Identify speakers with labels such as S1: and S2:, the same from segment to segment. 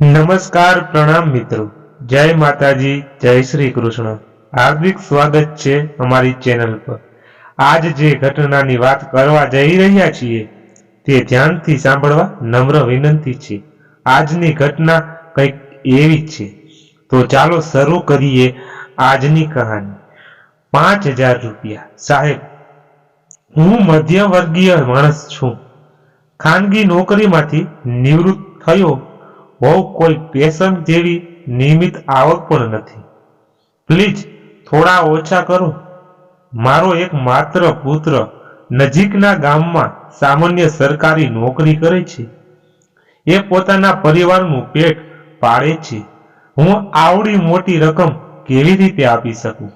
S1: નમસ્કાર પ્રણામ મિત્રો. જય માતાજી, જય શ્રી કૃષ્ણ. હાર્દિક સ્વાગત છે અમારી ચેનલ પર. આજ જે ઘટનાની વાત કરવા જઈ રહ્યા છીએ, તે ધ્યાનથી સાંભળવા નમ્ર વિનંતી છે. આજની ઘટના કંઈક એવી છે. તો ચાલો શરૂ કરીએ આજની કહાની. પાંચ હજાર રૂપિયા. સાહેબ, હું મધ્યવર્ગીય માણસ છું. ખાનગી નોકરીમાંથી નિવૃત્ત થયો. હોવ કોઈ પેશન જેવી નિયમિત આવક પણ નથી. પ્લીઝ થોડા ઓછા કરો. મારો એક માત્ર પુત્ર નજીકના ગામમાં સામાન્ય સરકારી નોકરી કરે છે. એ પોતાના પરિવારનું પેટ પાળે છે. હું આવડી મોટી રકમ કેવી રીતે આપી શકું?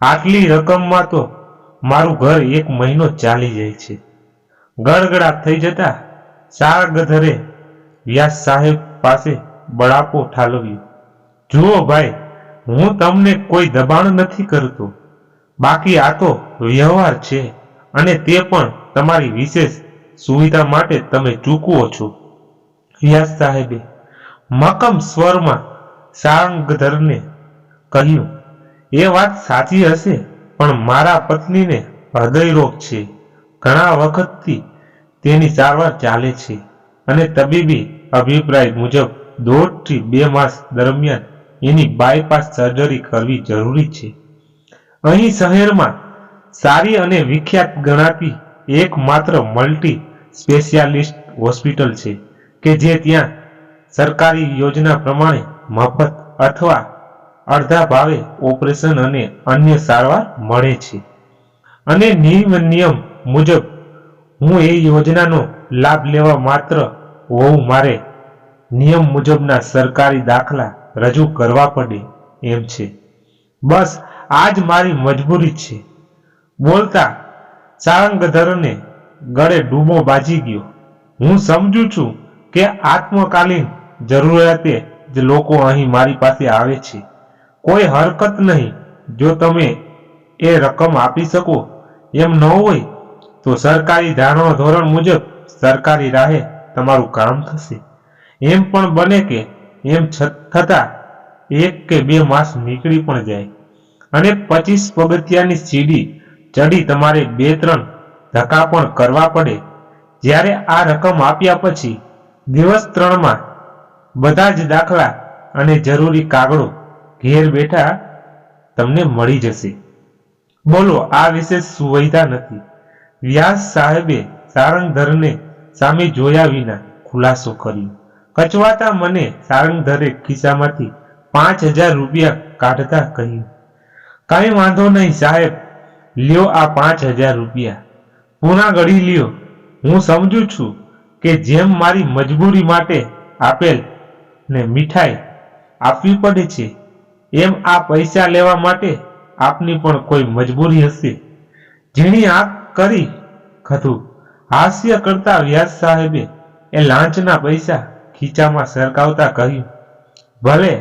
S1: આટલી રકમમાં તો મારું ઘર એક મહિનો ચાલી જાય છે. ગડગડા થઈ જતા સારગધરે વ્યાસ સાહેબ પાસે બળાપો ઠાલવ્યો. જુઓ ભાઈ, હું તમને કોઈ દબાણ નથી કરતો. બાકી આ તો વ્યવહાર છે અને તે પણ તમારી વિશેષ સુવિધા માટે તમે ચૂકવો છો. વ્યાસ સાહેબે મકમ સ્વરમાં સારંગધરને કહ્યું, એ વાત સાચી હશે, પણ મારા પત્નીને હૃદય રોગ છે. ઘણા વખતથી તેની સારવાર ચાલે છે. અને તબીબી અભિપ્રાય મુજબ દોઢથી બે માસ દરમિયાન એની બાયપાસ સર્જરી કરવી જરૂરી છે. અહીં શહેરમાં સારી અને વિખ્યાત ગણાતી એકમાત્ર મલ્ટી સ્પેશિયાલિસ્ટ હોસ્પિટલ છે કે જે ત્યાં સરકારી યોજના પ્રમાણે મફત અથવા અડધા ભાવે ઓપરેશન અને અન્ય સારવાર મળે છે. અને નિયમ મુજબ હું એ યોજનાનો લાભ લેવા માત્ર હોવું મારે. નિયમ મુજબના સરકારી દાખલા રજૂ કરવા પડે એમ છે. બસ આ જ મારી મજબૂરી છે. બોલતા સારંગધરને ગળે ડૂબો બાજી ગયો. હું સમજુ છું કે આત્મકાલીન જરૂરિયાતે જ લોકો અહીં મારી પાસે આવે છે. કોઈ હરકત નહીં. જો તમે એ રકમ આપી શકો એમ ન હોય તો સરકારી ધારણા ધોરણ મુજબ સરકારી રાહે તમારું કામ થશે. એમ પણ બને કે એમ થતા એક કે બે માસ નીકળી પણ જાય. અને પચીસ પગથિયાની સીડી ચડી તમારે બે ત્રણ ધક્કા પણ કરવા પડે. જ્યારે આ રકમ આપ્યા પછી દિવસ ત્રણમાં બધા જ દાખલા અને જરૂરી કાગળો ઘેર બેઠા તમને મળી જશે. બોલો, આ વિશે સુવિધા નથી. વ્યાસ સાહેબે સારંગધરને સામે જોયા વિના ખુલાસો કર્યો. કચવાતા મને સારંગધરે ખિસ્સામાંથી પાંચ હજાર રૂપિયા કાઢતા કહ્યું, કાંઈ વાંધો નહીં સાહેબ, લ્યો આ પાંચ હજાર રૂપિયા. પુના ગળી લ્યો. હું સમજુ છું કે જેમ મારી મજબૂરી માટે આપેલ ને મીઠાઈ આપવી પડે છે, એમ આ પૈસા લેવા માટે આપની પણ કોઈ મજબૂરી હશે. ઝીણી આંખ કરી ખધું. હાસ્ય કરતા વ્યાસ સાહેબે એ લાંચના પૈસા ખીચામાં સરકાવતા કહ્યું, ભલે,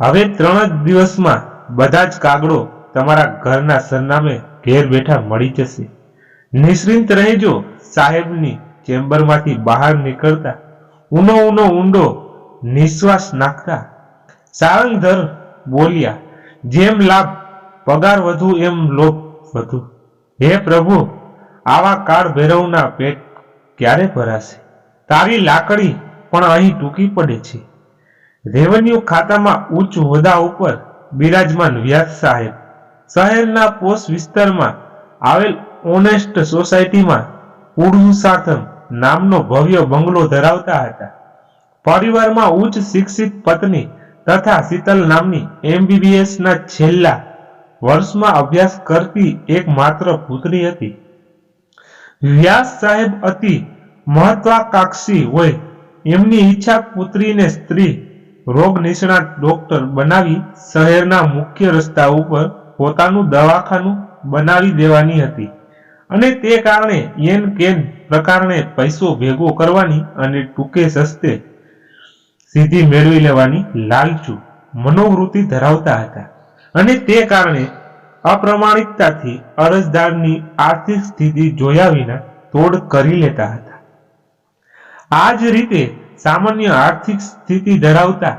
S1: હવે ત્રણ જ દિવસમાં બધા જ કાગડો તમારા ઘરના સરનામે ઘેર બેઠા મળી જશે. નિશ્ચિંત રહેજો સાહેબની ચેમ્બરમાંથી બહાર નીકળતા. ઊનો ઊનો ઊંડો નિશ્વાસ નાખતા. સારંગધર બોલ્યા, જેમ લાભ, પગાર વધુ એમ લોભ વધુ. હે પ્રભુ આવા કાળ ભૈરવના પેટ ક્યારે ભરાશે? તારી લાકડી પણ અહીં ટૂંકી પડે છે. રેવન્યુ ખાતામાં ઉચ્ચ હોદ્દા ઉપર બિરાજમાન વ્યાસ સાહેબ. શહેરના પોષ વિસ્તારમાં આવેલ ઓનેસ્ટ સોસાયટીમાં પુરુષાર્થમ નામનો ભવ્ય બંગલો ધરાવતા હતા. પરિવારમાં ઉચ્ચ શિક્ષિત પત્ની તથા શીતલ નામની એમબીબીએસના છેલ્લા વર્ષમાં અભ્યાસ કરતી એક માત્ર પુત્રી હતી. વ્યાસ સાહેબ અતિ મહત્વાકાંક્ષી હોય. એમની ઈચ્છા પુત્રીને સ્ત્રી રોગ નિષ્ણાત ડોક્ટર બનાવી શહેરના મુખ્ય રસ્તા ઉપર પોતાનું દવાખાનું બનાવી દેવાની હતી. અને તે કારણે એન કેન પ્રકારને પૈસો ભેગો કરવાની અને ટૂંકે સસ્તે સિદ્ધિ મેળવી લેવાની લાલચુ મનોવૃત્તિ ધરાવતા હતા. અને તે કારણે અપ્રમાણિકતાથી અરજદારની આર્થિક સ્થિતિ જોયા વિના તોડ કરી લેતા હતા. આ જ રીતે સામાન્ય આર્થિક સ્થિતિ ધરાવતા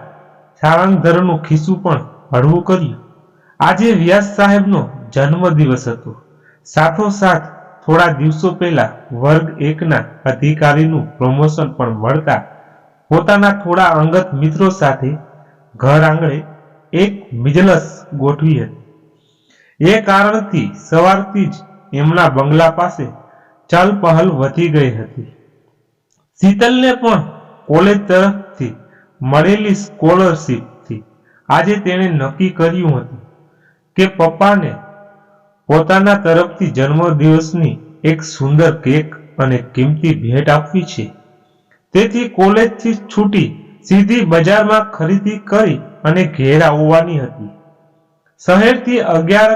S1: સાળંગધરનું ખિસ્સું પણ હળવું કર્યું. આજે વ્યાસ સાહેબનો જન્મદિવસ હતો. સાથોસાથ થોડા દિવસો પહેલા વર્ગ એકના અધિકારીનું પ્રમોશન પણ મળતા પોતાના થોડા અંગત મિત્રો સાથે ઘર આંગણે એક મિજલસ ગોઠવી હતી. એ કારણથી સવારથી જ એમના બંગલા પાસે ચાલ પહલ વધી ગઈ હતી. શીતલને પણ કોલેજ તરફથી મળેલી સ્કોલરશીપથી આજે તેણે નક્કી કર્યું હતું કે પપ્પાને પોતાના તરફથી જન્મદિવસની એક સુંદર કેક અને કિંમતી ભેટ આપવી છે. તેથી કોલેજથી છૂટી સીધી બજારમાં ખરીદી કરી અને ઘેર આવવાની હતી. શહેરથી અગિયાર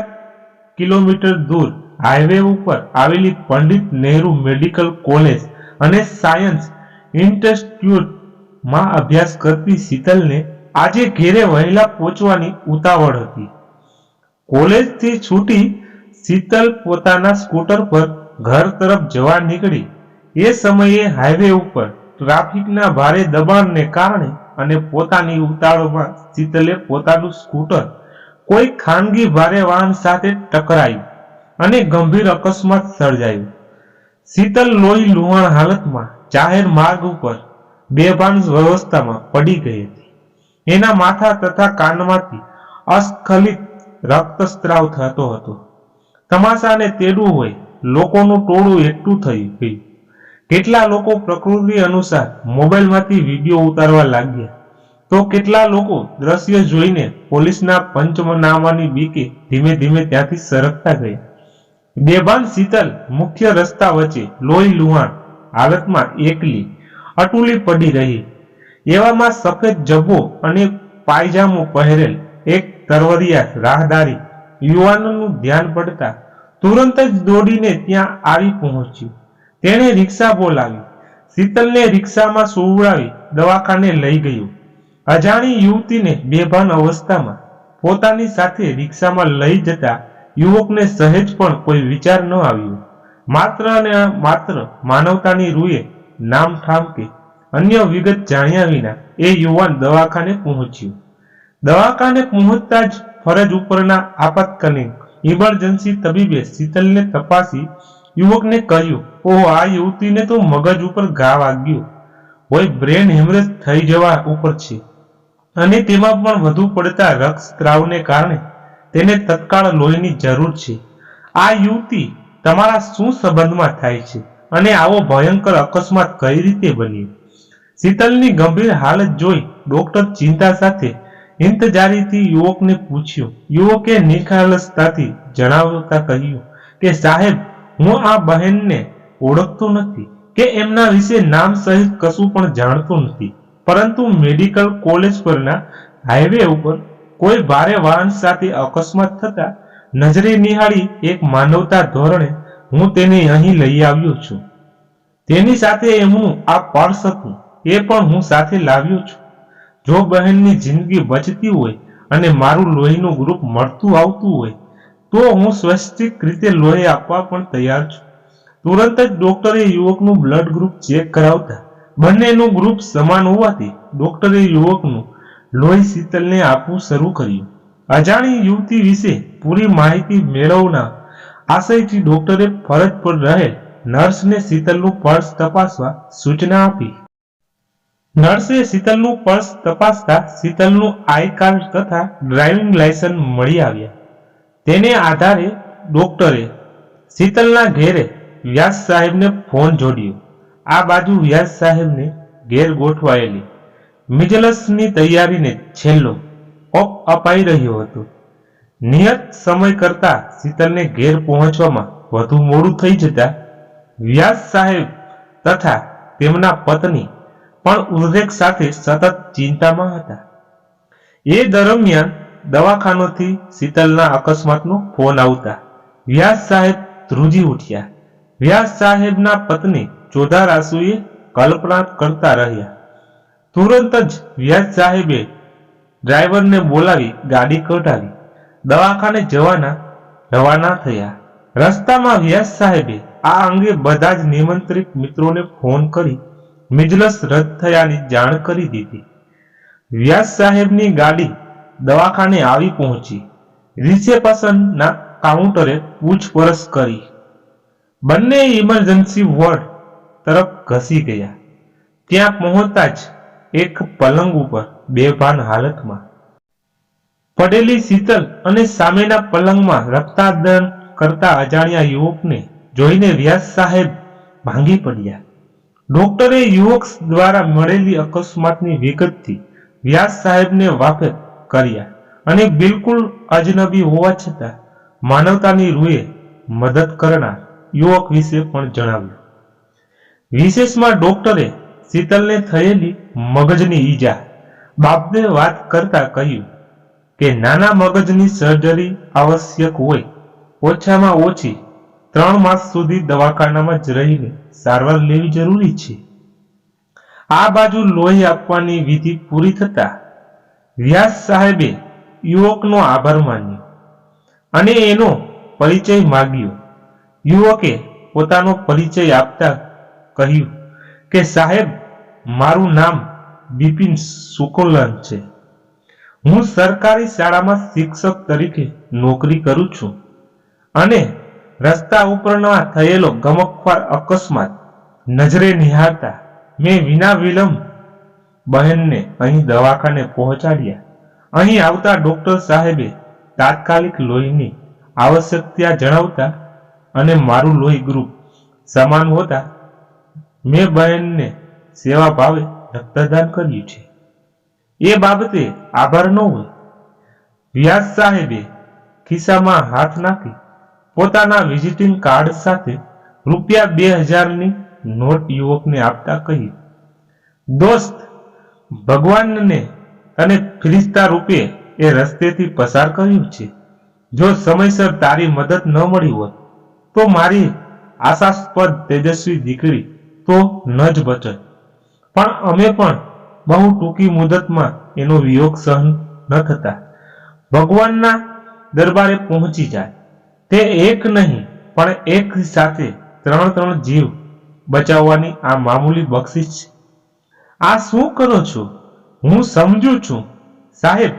S1: કિલોમીટર દૂર હાઈવે ઉપર આવેલી પંડિત નહેરુ મેડિકલ કોલેજ અને સાયન્સ ઇન્સ્ટિટ્યૂટમાં અભ્યાસ કરતી શીતલને આજે ઘેરે વહેલા પહોંચવાની ઉતાવળ હતી. કોલેજથી છૂટી શીતલ પોતાના સ્કૂટર પર ઘર તરફ જવા નીકળી. એ સમયે હાઈવે ઉપર ટ્રાફિકના ભારે દબાણને કારણે અને પોતાની ઉતાવળમાં શીતલે પોતાનું સ્કૂટર કોઈ ખાનગી ભારે વાહન સાથે ટકરાયું અને ગંભીર અકસ્માત સર્જાયો. શીતલ લોહી લુહાણ હાલતમાં જાહેર માર્ગ ઉપર બેભાન વ્યવસ્થામાં પડી ગઈ હતી. એના માથા તથા કાનમાંથી અસ્ખલિત રક્તસ્ત્રાવ થતો હતો. તમાશાને તેડવું હોય લોકોનું ટોળું એકઠું થયું ગયું. કેટલા લોકો પ્રકૃતિ અનુસાર મોબાઈલમાંથી વીડિયો ઉતારવા લાગ્યા. તો કેટલા લોકો દ્રશ્ય જોઈને પોલીસના પંચનામાની બીકે ધીમે ધીમે ત્યાંથી સરકતા ગયા. બેભાન શીતલ મુખ્ય રસ્તા વચ્ચે લોહી લુહાણ હાલતમાં એકલી, અટુલી પડી રહી. એવામાં સફેદ જબ્બો અને પાયજામો પહેરેલ એક તરવરિયા રાહદારી યુવાનનું ધ્યાન પડતા તુરંત જ દોડીને ત્યાં આવી પહોંચ્યું. તેણે રિક્ષા બોલાવી. શીતલને રિક્ષામાં સુવડાવી દવાખાને લઈ ગયું. અજાણી યુવતીને બેભાન અવસ્થામાં પોતાની સાથે રિક્ષામાં લઈ જતા યુવકને સહેજ પણ કોઈ વિચાર ન આવ્યો. માત્ર અને માત્ર માનવતાની રૂએ નામ ઠામ કે અન્ય વિગત જાણ્યા વિના એ યુવાન દવાખાને પહોંચ્યો. દવાખાને પહોંચતા જ ફરજ ઉપરના આપાતકાલીન ઇમરજન્સી તબીબે શીતલને તપાસી યુવકને કહ્યું, ઓહો, આ યુવતીને તો મગજ ઉપર ઘા વાગ્યો. હોય, બ્રેન હેમરેજ થઈ જવા ઉપર છે. અને તેમાં પણ વધુ પડતા રક્તસ્રાવને કારણે તેને તત્કાળ લોહીની જરૂર છે. આ યુવતી તમારા શું સંબંધમાં થાય છે અને આવો ભયંકર અકસ્માત કઈ રીતે બન્યો? શીતલની ગંભીર હાલત જોઈ ડોક્ટર ચિંતા સાથે ઇંતજારીથી યુવકને પૂછ્યું. યુવકે નિખાલસતાથી જણાવતા કહ્યું કે, સાહેબ, હું આ બહેનને ઓળખતો નથી કે એમના વિશે નામ સહિત કશું પણ જાણતો નથી. પરંતુ મેડિકલ કોલેજ પરના હાઈવે ઉપર કોઈ ભારે વાહન સાથે અકસ્માત થતા નજરે નિહાળી એક માનવતા ધોરણે હું તેને અહીં લઈ આવ્યો છું. તેની સાથે એમનું આ પર્સ હતું, એ પણ હું સાથે લાવ્યો છું. જો બહેનની જિંદગી બચતી હોય અને મારું લોહીનું ગ્રુપ મળતું આવતું હોય, તો હું સ્વૈચ્છિક રીતે લોહી આપવા પણ તૈયાર છું. તુરંત જ ડોક્ટરે યુવકનું બ્લડ ગ્રુપ ચેક કરાવતા બંનેનું ગ્રુપ સમાન હોવાથી ડોક્ટરે યુવકનું લોહી શીતલને આપવું શરૂ કર્યું. અજાણી યુવતી વિશે પૂરી માહિતી મેળવના આશયથી ડોક્ટરે ફરજ પર રહેલ નર્સને શીતલનું પર્સ તપાસવા સૂચના આપી. નર્સે શીતલનું પર્સ તપાસતા શીતલનું આઈ કાર્ડ તથા ડ્રાઇવિંગ લાયસન્સ મળી આવ્યા. તેને આધારે ડોક્ટરે શીતલના ઘેરે વ્યાસ સાહેબને ફોન જોડ્યો. આ બાજુ વ્યાસ સાહેબને ઘેર ગોઠવાયેલી. મિજલસની તૈયારીને છેલ્લો ઓપ અપાઈ રહ્યો હતો. નિયત સમય કરતા શીતલને ઘેર પહોંચવામાં વધુ મોડું થઈ જતા વ્યાસ સાહેબ તથા તેમના પત્ની પણ ઉદ્રેક સાથે સતત ચિંતામાં હતા. એ દરમિયાન દવાખાનોથી શીતલના અકસ્માતનો ફોન આવતા વ્યાસ સાહેબ ધ્રુજી ઉઠ્યા. વ્યાસ સાહેબના પત્ની ચોધાર આંસુએ કલ્પના કરતા રહ્યા. તુરંત જ વ્યાસ સાહેબે ડ્રાઈવરને બોલાવી ગાડી કઢાવી. દવાખાને જવાના રવાના થયા. રસ્તામાં વ્યાસ સાહેબે આ અંગે બધા જ નિમંત્રિત મિત્રોને ફોન કરી મિજલસ રદ થયાની જાણ કરી દીધી. વ્યાસ સાહેબની ગાડી દવાખાને આવી પહોંચી. રિસેપ્શનના કાઉન્ટરે પૂછપરછ કરી. બંને ઇમરજન્સી વોર્ડ તરફ ઘસી ગયા. ત્યાં પહોંચતા જ એક પલંગ ઉપર બેભાન હાલતમાં. પડેલી શીતલ અને સામેના પલંગમાં રક્તાદન કરતા અજાણ્યા યુવકને જોઈને વ્યાસ સાહેબ ભાંગી પડ્યા. ડોક્ટરે યુવક દ્વારા મળેલી અકસ્માતની વિગતથી વ્યાસ સાહેબને વાકેફ કર્યા અને બિલકુલ અજનબી હોવા છતાં માનવતાની રૂએ મદદ કરનાર યુવક વિશે પણ જણાવ્યું. વિશેષમાં ડોક્ટરે શીતલને થયેલી મગજની ઈજા બાપને વાત કરતા કહ્યું કે નાના મગજની સર્જરી આવશ્યક હોય, ઓછામાં ઓછી ત્રણ માસ સુધી દવાખાનામાં જ રહીને સારવાર લેવી જરૂરી છે. આ બાજુ લોહી આપવાની વિધિ પૂરી થતા વ્યાસ સાહેબે યુવકનો આભાર માન્યો અને એનો પરિચય માગ્યો. યુવકે પોતાનો પરિચય આપતા કહ્યું કે સાહેબ, મારું નામ બિપિન સુકોલન છે. હું સરકારી શાળામાં શિક્ષક તરીકે નોકરી કરું છું અને રસ્તા ઉપરના થયેલો ગમકવાર અકસ્માત નજરે નિહાળતા મેં વિના વિલંબ બહેનને અહીં દવાખાને પહોંચાડ્યા. અહીં આવતા ડોક્ટર સાહેબે તાત્કાલિક લોહીની આવશ્યકતા જણાવતા અને મારું લોહી ગ્રુપ સમાન હોતા મેં બહેનને સેવા ભાવે રક્તદાન કર્યું છે. એ બાબતે આભાર ન હોય. વ્યાસ સાહેબે ખિસ્સામાં હાથ નાખી પોતાના વિઝિટિંગ કાર્ડ સાથે રૂપિયા બે હજારની નોટ યુવકને આપતા કહ્યું, દોસ્ત, ભગવાનને તને ફિરિસ્તા રૂપે એ રસ્તેથી પસાર કર્યું છે. જો સમયસર તારી મદદ ન મળી હોત, તો મારી આશાસ્પદ તેજસ્વી દીકરી તો ન જ બચત પણ અમે પણ બહુ ટૂંકી મુદતમાં એનો વિયોગ સહન ન થતા. ભગવાનના દરબારે પહોંચી જાય. તે એક નહીં, પણ એક સાથે ત્રણ ત્રણ જીવ બચાવવાની આ મામૂલી બક્ષિસ આ શું કરો છો? હું સમજુ છું. સાહેબ,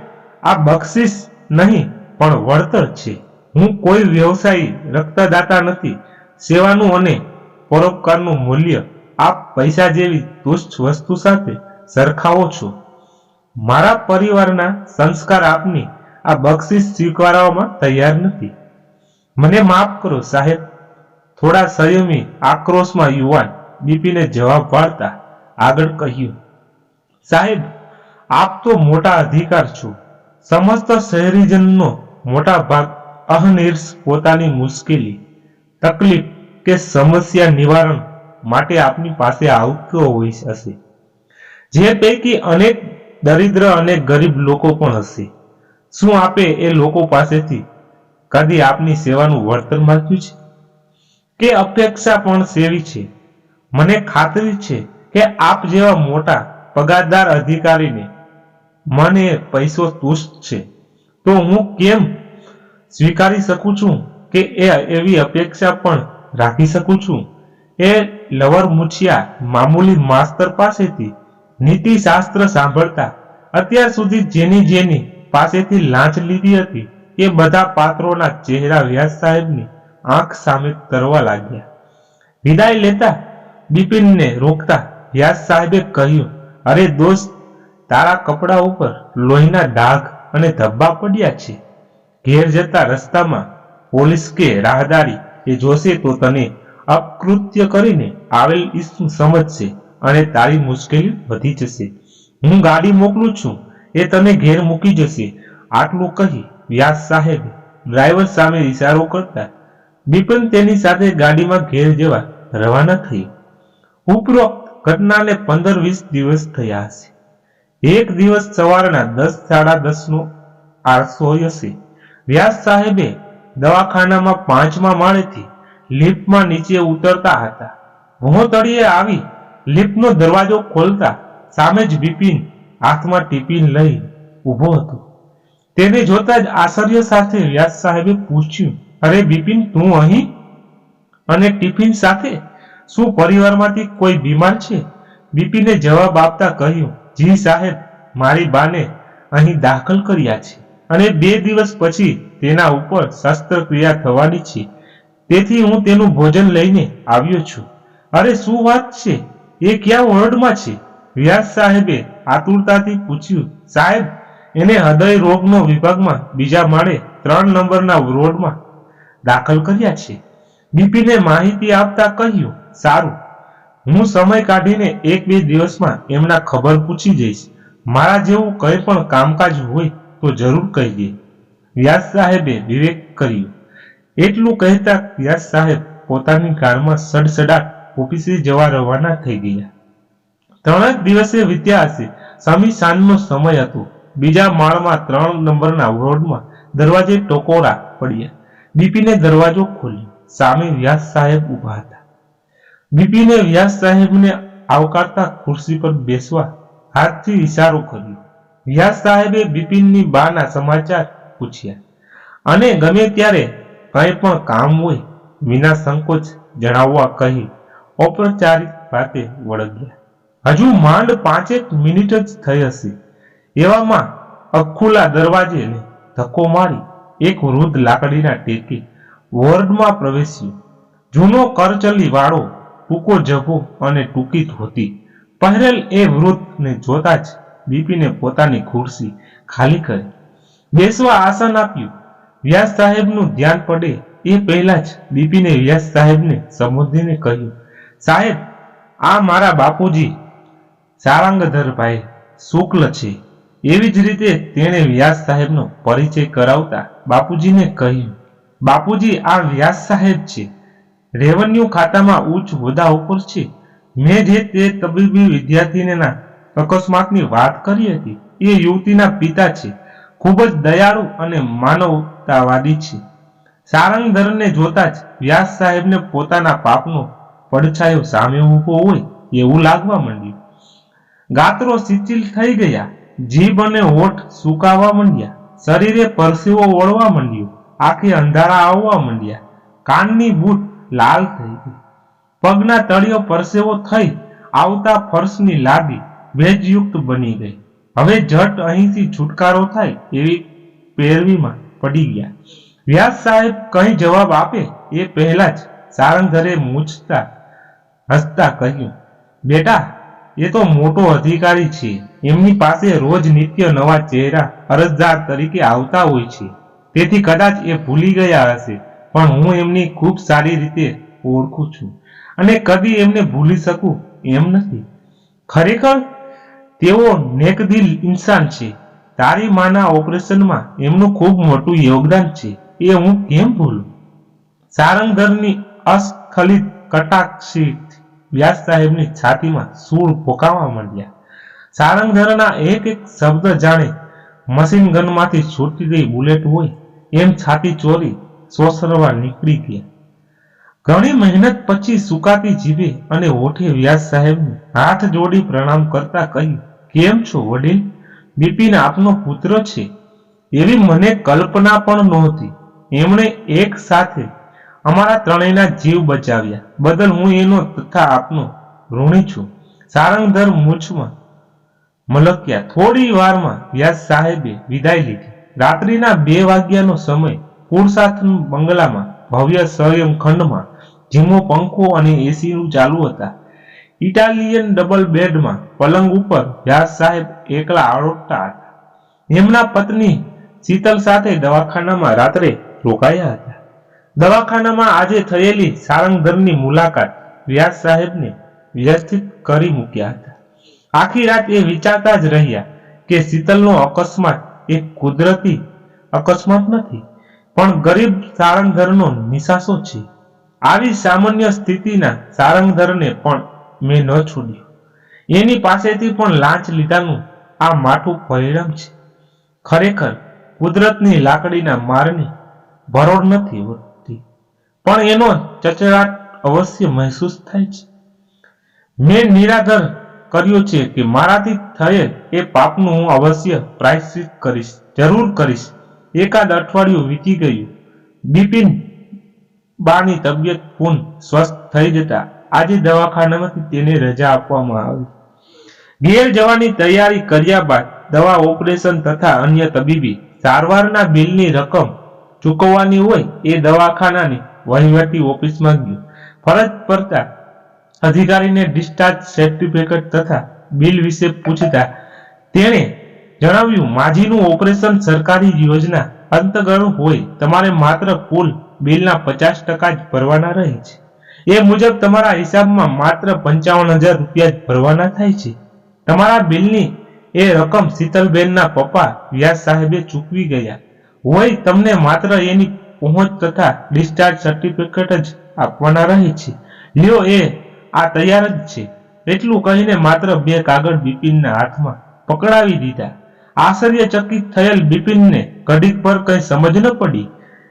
S1: આ બક્ષિસ નહીં, પણ વળતર છે. હું કોઈ વ્યવસાયી રક્તદાતા નથી. સેવાનું અને પરોપકારનું મૂલ્ય આપ પૈસા જેવી તુચ્છ વસ્તુ સાથે સરખાવો છો. મારા પરિવારના સંસ્કાર આપની આ બક્ષિસ સ્વીકારવામાં તૈયાર નથી. મને માફ કરો સાહેબ. થોડા સંયમી આક્રોશમાં યુવાન બીપીને જવાબ વાળતા આગળ કહ્યું, સાહેબ, આપ તો મોટા અધિકાર છો. સમસ્ત શહેરીજનનો મોટા ભાગ અહનિર્ષ પોતાની મુશ્કેલી, તકલીફ કે સમસ્યા નિવારણ માટે આપની પાસે આવતો હોય હશે. જે પૈકી અનેક દરિદ્ર અને ગરીબ લોકો પણ હશે. શું આપે એ લોકો પાસેથી કદી આપની સેવાનું વળતર માંગ્યું છે? કે અપેક્ષા પણ સેવી છે? મને ખાતરી છે કે આપ જેવા મોટા પગારદાર અધિકારીને મને પૈસો તુષ્ટ છે. તો હું કેમ સ્વીકારી શકું છું કે એ એવી અપેક્ષા પણ રાખી શકું છું? એ લવર મુછિયા મામૂલી માસ્તર પાસેથી નીતિશાસ્ત્ર સાંભળતા અત્યાર સુધી જેની જેની પાસેથી લાંચ લીધી હતી એ બધા પાત્રોના ચહેરા વ્યાસ સાહેબની આંખ સામે તરવા લાગ્યા. વિદાય લેતા બિપિનને રોકતા વ્યાસ સાહેબે કહ્યું, અરે દોસ્ત, તારા કપડા ઉપર લોહીના ડાઘ અને ધબ્બા પડ્યા છે. ઘેર જતા રસ્તામાં પોલીસ કે રાહદારી એ જોશે તો તને અપકૃત્ય કરીને આવેલ ઈસમ સમજશે અને તારી મુશ્કેલી વધી જશે. હું ગાડી મોકલું છું, એ તને ઘેર મૂકી જશે. આટલું કહી વ્યાસ સાહેબ ડ્રાઈવર સામે ઇશારો કરતા બિપિન તેની સાથે ગાડીમાં ઘેર જવા રવાના થઈ. ઉપરોક્ત ઘટનાને પંદર વીસ દિવસ થયા હશે. એક દિવસ સવારના દસ, સાડા દસ નો આરસો હશે. વ્યાસ સાહેબે દવાખાનામાં પાંચમા માળેથી લિફ્ટમાં નીચે ઉતરતા હતા. ભોંતળીએ આવી લિફ્ટનો દરવાજો ખોલતા સામે જ બિપિન હાથમાં ટિફિન લઈ ઊભો હતો. તેને જોતા જ આશ્ચર્ય સાથે વ્યાસ સાહેબે પૂછ્યું, અરે બિપિન, તું અહીં? અને ટિફિન સાથે? શું પરિવારમાંથી કોઈ બીમાર છે? બીપીને જવાબ આપતા કહ્યું, જી સાહેબ, મારી બાને અહીં દાખલ કર્યા છે અને બે દિવસ પછી તેના ઉપર શસ્ત્રક્રિયા થવાની છે. તેથી હું તેનું ભોજન લઈને આવ્યો છું. અરે, શું વાત છે? એ ક્યાં વોર્ડમાં છે? વ્યાસ સાહેબે આતુરતાથી પૂછ્યું, સાહેબ, એને હૃદય રોગનો વિભાગમાં બીજા માળે ત્રણ નંબરના વોર્ડમાં દાખલ કર્યા છે. બીપીને માહિતી આપતા કહ્યું, સારું. હું સમય કાઢીને એક બે દિવસમાં એમના ખબર પૂછી જઈશ. મારા જેવું કંઈ પણ કામકાજ હોય તો જરૂર કહીએ. વ્યાસ સાહેબે વિવેક કર્યું એટલું કહેતા વ્યાસ સાહેબ પોતાની કારમાં સડસડાટ ઓફિસે જવા રવાના થઈ ગયા. ત્રણ જ દિવસે વીત્યા હશે. સમી સાંજનો સમય હતો. બીજા માળમાં ત્રણ નંબરના વોર્ડમાં દરવાજે ટકોરા પડ્યા. બીપીને દરવાજો ખોલ્યો. સામે વ્યાસ સાહેબ ઊભા હતા. બીપીને વ્યાસ સાહેબને આવકારતા ખુરશી પર બેસવા હાથથી ઇશારો કર્યો. વ્યાસ સાહેબે બિપિનની બાના સમાચાર પૂછ્યા. અને ગમે ત્યારે કંઈ પણ કામ હોય, વિના સંકોચ જણાવવા કહી ઔપચારિક વાતે વળગ્યા. હજુ માંડ પાંચેક મિનિટ જ થઈ હશે. એવામાં અખુલા દરવાજેને ધક્કો મારી એક વૃદ્ધ લાકડીના ટેકે વોર્ડમાં પ્રવેશ્યો. જૂનો કરચલી વાળો ટૂંકો જભો અને ટૂંકી ધોતી. પહેરેલ એ વૃદ્ધને જોતા જ બીપીને પોતાની ખુરશી ખાલી કરી. બેસવા આસન આપ્યું. વ્યાસ સાહેબનું ધ્યાન પડે એ પહેલા જ બીપીને વ્યાસ સાહેબને સંબોધીને કહ્યું, સાહેબ, આ મારા બાપુજી સારંગધરભાઈ શુક્લ છે. એવી જ રીતે તેણે વ્યાસ સાહેબનો પરિચય કરાવતા બાપુજીને કહ્યું, બાપુજી, આ વ્યાસ સાહેબ છે. રેવન્યુ ખાતામાં ઉચ્ચ હોદ્દા ઉપર છે. મેં જે તે તબીબી વિદ્યાર્થીને અકસ્માતની વાત કરી હતી, એ યુવતીના પિતા છે. ખૂબ જ દયાળુ અને માનવતાવાદી છે. સારંગધરને જોતા જ વ્યાસ સાહેબને પોતાના પાપનો પડછાયો સામે ઊભો હોય એવું લાગવા માંડ્યું. ગાત્રો શિથિલ થઈ ગયા, જીભ અને હોઠ સુકાવા માંડ્યા, શરીરે પરસેવો વળવા માંડ્યો, આંખે અંધારા આવવા માંડ્યા, કાનની બૂટ લાલ થઈ ગઈ. પગના તળિયો પરસેવો થઈ આવતા ફર્શની લાદી ભેજયુક્ત બની ગઈ. હવે જટ અહીંથી છુટકારો થાય એવી પેરવીમાં પડી ગયા. વ્યાસ સાહેબ કઈ જવાબ આપે એ પહેલા જ સારંગધરે મૂછતા, હસતા કહ્યું, બેટા, એ તો મોટો અધિકારી છે. એમની પાસે રોજ નિત્ય નવા ચહેરા અરજદાર તરીકે આવતા હોય છે. તેથી કદાચ એ ભૂલી ગયા હશે, પણ હું એમની ખૂબ સારી રીતે ઓળખું છું. અને કદી એમને ભૂલી શકું એમ નથી. ખરેખર તેઓ નેકદિલ ઇન્સાન છે. તારી માના ઓપરેશનમાં એમનું ખૂબ મોટું યોગદાન છે. એ હું કેમ ભૂલું? સારંગધરની અસ્ખલિત કટાક્ષિત વ્યાસ સાહેબની છાતીમાં સૂળ ભોકાવા માંડ્યા. સારંગધરના એક એક શબ્દ જાણે મશીન ગનમાંથી છૂટી ગઈ બુલેટ હોય એમ છાતી ચોરી સોસરવા નીકળી ગયા. ઘણી મહેનત પછી સુકાતી જીભે અને હોઠે વ્યાસ સાહેબને હાથ જોડી પ્રણામ કરતા કહ્યું કેમ છો વડીલ? બિપિન આપનો પુત્ર છે. એવી મને કલ્પના પણ નહોતી. એમણે એક સાથે અમારા ત્રણેયના જીવ બચાવ્યા. બદલ હું એનો તથા આપનો ઋણી છું. સારંગધર મૂછમાં મલક્યા. થોડી વારમાં વ્યાસ સાહેબે વિદાય લીધી. રાત્રિના બે વાગ્યાનો સમય પુરસાથ બંગલામાં ભવ્ય સંયમ ખંડમાં ધીમો પંખો અને એસીનું ચાલુ હતા. ઇટાલિયન ડબલ બેડમાં પલંગ ઉપર વ્યાસ સાહેબ એકલા આરોટતા હતા. એમના પત્ની શીતલ સાથે દવાખાનામાં રાત્રે રોકાયા હતા. દવાખાનામાં આજે થયેલી સારંગધરની મુલાકાત વ્યાસ સાહેબને વ્યસ્તિત કરી મૂક્યા હતા. આખી રાત એ વિચારતા જ રહ્યા કે શીતલનો અકસ્માત એક કુદરતી અકસ્માત નથી, પણ ગરીબ સારંગધરનો નિશાસો છે. આવી સામાન્ય સ્થિતિના સારંગધરને પણ મેં ન છોડ્યું. એની પાસેથી પણ લાંચ લીધાનું આ માઠું પરિણામ છે. ખરેખર કુદરતની લાકડીના મારની ભરોળ નથી વધતી પણ એનો ચચરાટ અવશ્ય મહેસૂસ થાય છે. મેં નિરાધર કર્યો છે કે મારાથી થયેલ એ પાપનું હું અવશ્ય પ્રાયશ્ચિત કરીશ, જરૂર કરીશ. એકાદ અઠવાડિયું વીતી ગયું. બિપિન બાની તબિયત પૂર્ણ સ્વસ્થ થઈ જતા આજે દવાખાનામાંથી તેને રજા આપવામાં આવી. ઘેર જવાની તૈયારી કર્યા બાદ દવા ઓપરેશન તથા અન્ય તબીબી સારવારના બિલની રકમ ચૂકવવાની હોય એ દવાખાનાની વહીવટી ઓફિસમાં ગયો. ફરજ પડતા અધિકારીને ડિસ્ચાર્જ સર્ટિફિકેટ તથા બિલ વિશે પૂછતા તેણે જણાવ્યું, માજીનું ઓપરેશન સરકારી યોજના અંતગણ હોય, તમારે માત્ર કુલ બિલના પચાસ ટકા જ ભરવાના રહે છે. એ મુજબ તમારા હિસાબમાં માત્ર પંચાવન હજાર રૂપિયા જ ભરવાના થાય છે. તમારા બિલની એ રકમ શીતલબેનના પપ્પા વ્યાસ સાહેબે ચૂકવી ગયા. હોય તમને માત્ર એની પહોંચ તથા ડિસ્ચાર્જ સર્ટિફિકેટ જ આપવાના રહે છે. લ્યો એ, આ તૈયાર જ છે. એટલું કહીને માત્ર બે કાગળ બિપિનના હાથમાં પકડાવી દીધા. આશ્ચર્યચકિત થયેલ બિપિનને ઘડીક પર કંઈ સમજ ન પડી.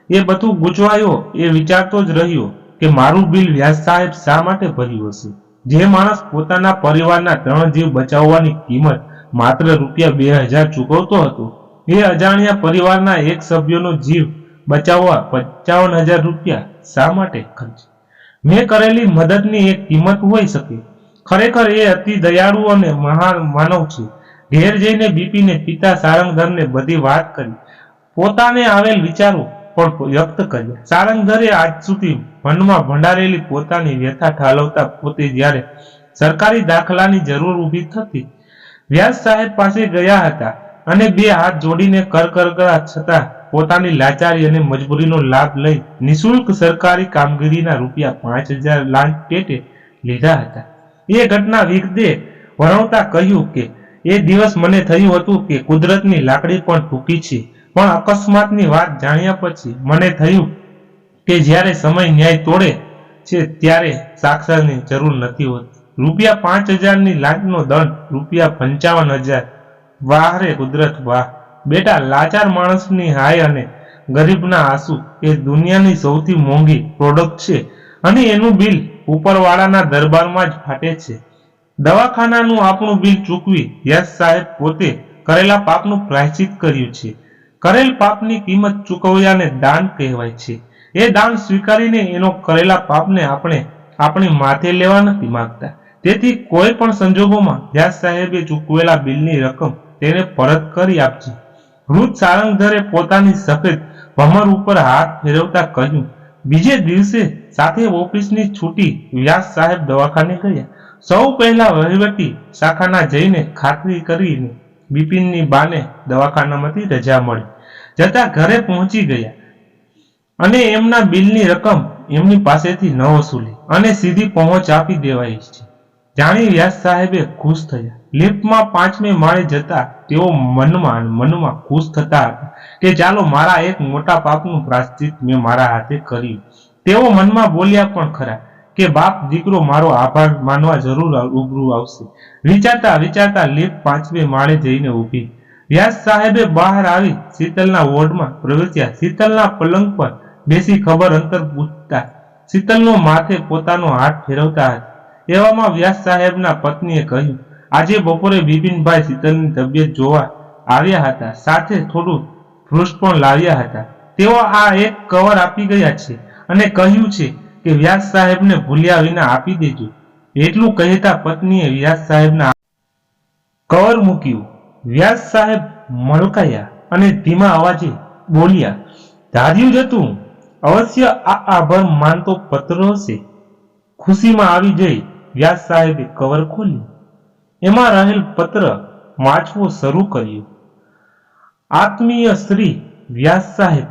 S1: એ બધું ગૂંચવાયો, એ વિચારતો જ રહ્યો. કે મારું બિલ વ્યાસ સાહેબ શા માટે ભર્યું હશે? જે માણસ પોતાના પરિવારના ત્રણ જીવ બચાવવાની કિંમત માત્ર રૂપિયા બે હજાર ચૂકવતો હતો, એ અજાણ્યા પરિવારના એક સભ્યનો જીવ બચાવવા પંચાવન હજાર રૂપિયા શા માટે ખર્ચ? મેં કરેલી મદદની એક કિંમત હોઈ શકે. ખરેખર એ અતિ દયાળુ અને મહાન માનવ છે. ઘેર જઈને બીપીને પિતા સારંગધરને બધી વાત કરી. પોતાને આવેલ વિચારો પણ વ્યક્ત કર્યો. સારંગધરે આજ સુધી મનમાં ભંડારેલી પોતાની વ્યથા ઠાલવતા પોતે જ્યારે સરકારી દાખલાની જરૂર ઊભી થતી વ્યાસ સાહેબ પાસે ગયા હતા અને બે હાથ જોડીને કરકરગડા છતાં પોતાની લાચારી અને મજબૂરીનો લાભ લઈ નિઃશુલ્ક સરકારી કામગીરીના રૂપિયા પાંચ હજાર લાંચ પેટે લીધા હતા. એ ઘટના વિગતે વર્ણવતા કહ્યું કે, એ દિવસ મને થયું હતું કે કુદરતની લાકડી પણ ટૂંકી છે. પણ અકસ્માતની વાત જાણ્યા પછી મને થયું કે જ્યારે સમય ન્યાય તોડે છે ત્યારે સાક્ષરની જરૂર નથી હોતી. રૂપિયા પાંચ હજારની લાંચનો દંડ, રૂપિયા પંચાવન હજાર. વાહ રે કુદરત વાહ. બેટા, લાચાર માણસની હાય અને ગરીબના આંસુ એ દુનિયાની સૌથી મોંઘી પ્રોડક્ટ છે અને એનું બિલ ઉપરવાળાના દરબારમાં જ ફાટે છે. દવાખાનાનું આપણું બિલ ચૂકવી યશ સાહેબ પોતે કરેલા પાપનું પ્રાયશ્ચિત કર્યું છે. કરેલ પાપની કિંમત ચૂકવ્યાને દાન કહેવાય છે. એ દાન સ્વીકારીને એનો કરેલા પાપને આપણે આપણી માથે લેવા નથી માંગતા. તેથી કોઈ પણ સંજોગોમાં વ્યાસ સાહેબે ચૂકવેલા બિલની રકમ તેને પરત કરી આપજે. વૃદ્ધ સારંગધરે પોતાની સફેદ ભમર ઉપર હાથ ફેરવતા કહ્યું, બીજે દિવસે સાથે ઓફિસની છૂટી વ્યાસ સાહેબ દવાખાને ગયા. સૌ પહેલા વહીવટી શાખાના જઈને ખાતરી કરીને બિપિનની બાને દવાખાનામાંથી રજા મળી. જતા ઘરે પહોંચી ગયા અને એમના બિલની રકમ એમની પાસેથી ન વસૂલી અને સીધી પહોંચ આપી દેવાઈ છે. જાણી વ્યાસ સાહેબે ખુશ થયા. લિફ્ટમાં પાંચમે માળે જતા તેઓ મનમાં મનમાં ખુશ થતા હતા કે ચાલો મારા એક મોટા પાપનું પ્રાશ્ચિત મેં મારા હાથે કર્યું. તેઓ મનમાં બોલ્યા પણ ખરા. કે બાપ દીકરો મારો આભાર માનવા જરૂર ઉભરું આવશે. વિચારતા વિચારતા લિફ્ટ પાંચમે માળે જઈને ઊભી. વ્યાસ સાહેબે બહાર આવી શીતલના વોર્ડમાં પ્રવેશ્યા. શીતલના પલંગ પર બેસી ખબર અંતર પૂછતા. શીતલનો માથે પોતાનો હાથ ફેરવતા હતા એવામાં વ્યાસ સાહેબના પત્નીએ કહ્યું, આજે બપોરે બિપિનભાઈ શીતલની તબિયત જોવા આવ્યા હતા. સાથે થોડું ફ્રૂટ પણ લાવ્યા હતા. તેઓ આ એક કવર આપી ગયા છે અને કહ્યું છે કે વ્યાસ સાહેબને ભૂલ્યા વિના આપી દેજો. એટલું કહેતા પત્નીએ વ્યાસ સાહેબના કવર મૂક્યું. વ્યાસ સાહેબ મલકાયા અને ધીમા અવાજે બોલ્યા, ધાર્યું જતું અવશ્ય આ આભાર માનતો પત્ર હશે. ખુશીમાં આવી જઈ વ્યાસ સાહેબે કવર ખોલ્યું. એમાં રહેલ પત્ર વાંચવો શરૂ કર્યું. આત્મીય શ્રી વ્યાસ સાહેબ,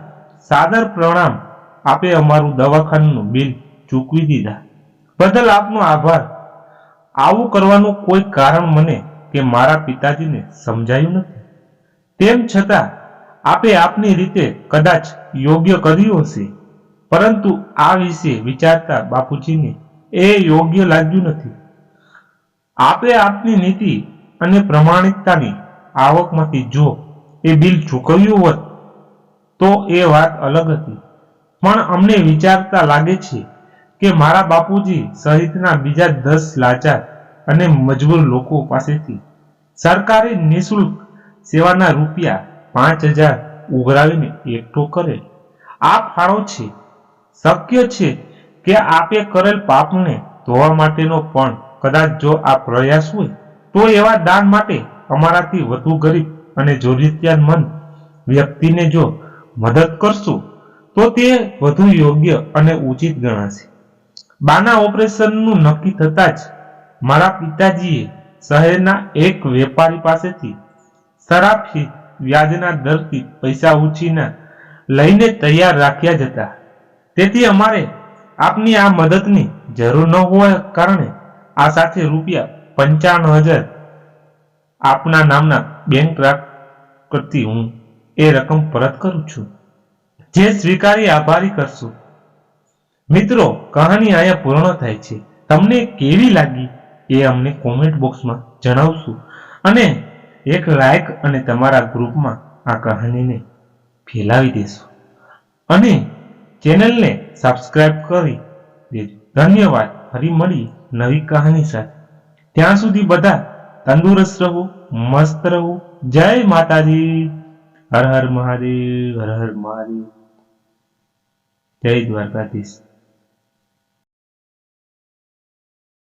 S1: સાદર પ્રણામ. આપે અમારું દવાખાનાનું બિલ ચૂકવી દીધા. બદલ આપનો આભાર. આવું કરવાનું કોઈ કારણ મને કે મારા પિતાજીને સમજાયું નથી. તેમ છતાં, આપે આપની રીતે કદાચ યોગ્ય કર્યું હશે. પરંતુ આ વિશે વિચારતા બાપુજીને એ યોગ્ય લાગ્યું નથી. આપે આપની નીતિ અને પ્રમાણિકતાની આવકમાંથી જો એ બિલ ચૂકવ્યું હોત, તો એ વાત અલગ હતી. પણ અમને વિચારતા લાગે છે કે મારા બાપુજી સહિતના બીજા દસ લાચાર અને મજબૂર લોકો પાસેથી સરકારે નિઃશુલ્ક સેવાના રૂપિયા પાંચ હજાર ઉઘરાવીને એકઠો કરે. આ ફાળો છે. શક્ય છે કે આપે કરેલ પાપને ધોવા માટેનો પણ કદાચ જો આ પ્રયાસ હોય, તો એવા દાન માટે અમારાથી વધુ ગરીબ અને જરૂરિયાતમંદ વ્યક્તિને જો મદદ કરશું તો તે વધુ યોગ્ય અને ઉચિત ગણાશે. બાના ઓપરેશનનું નક્કી થતાં જ મારા પિતાજીએ શહેરના એક વેપારી પાસેથી સરાફી વ્યાજના દરથી પૈસા ઉછીના લઈને તૈયાર રાખ્યા જ હતા. તેથી અમારે આપની આ મદદની જરૂર ન હોવા કારણે આ સાથે રૂપિયા પંચાવન હજાર આપના નામના બેંક કરતી હું એ રકમ પરત કરું છું. જે સ્વીકારી આભારી કરશું. મિત્રો, કહાની અહીંયા પૂર્ણ થાય છે. તમને કેવી લાગી એ અમને કોમેન્ટ બોક્સમાં જણાવશું. અને એક લાઈક અને તમારા ગ્રુપમાં આ કહાનીને ફેલાવી દેશો. અને ચેનલને સબસ્ક્રાઇબ કરી દેજો. ધન્યવાદ. ફરી મળી નવી કહાની સાથે. ત્યાં સુધી બધા તંદુરસ્ત રહો, મસ્ત રહો. જય માતાજી. હર હર મહાદેવ, હર હર મહાદેવ. જય દ્વારકાધીશ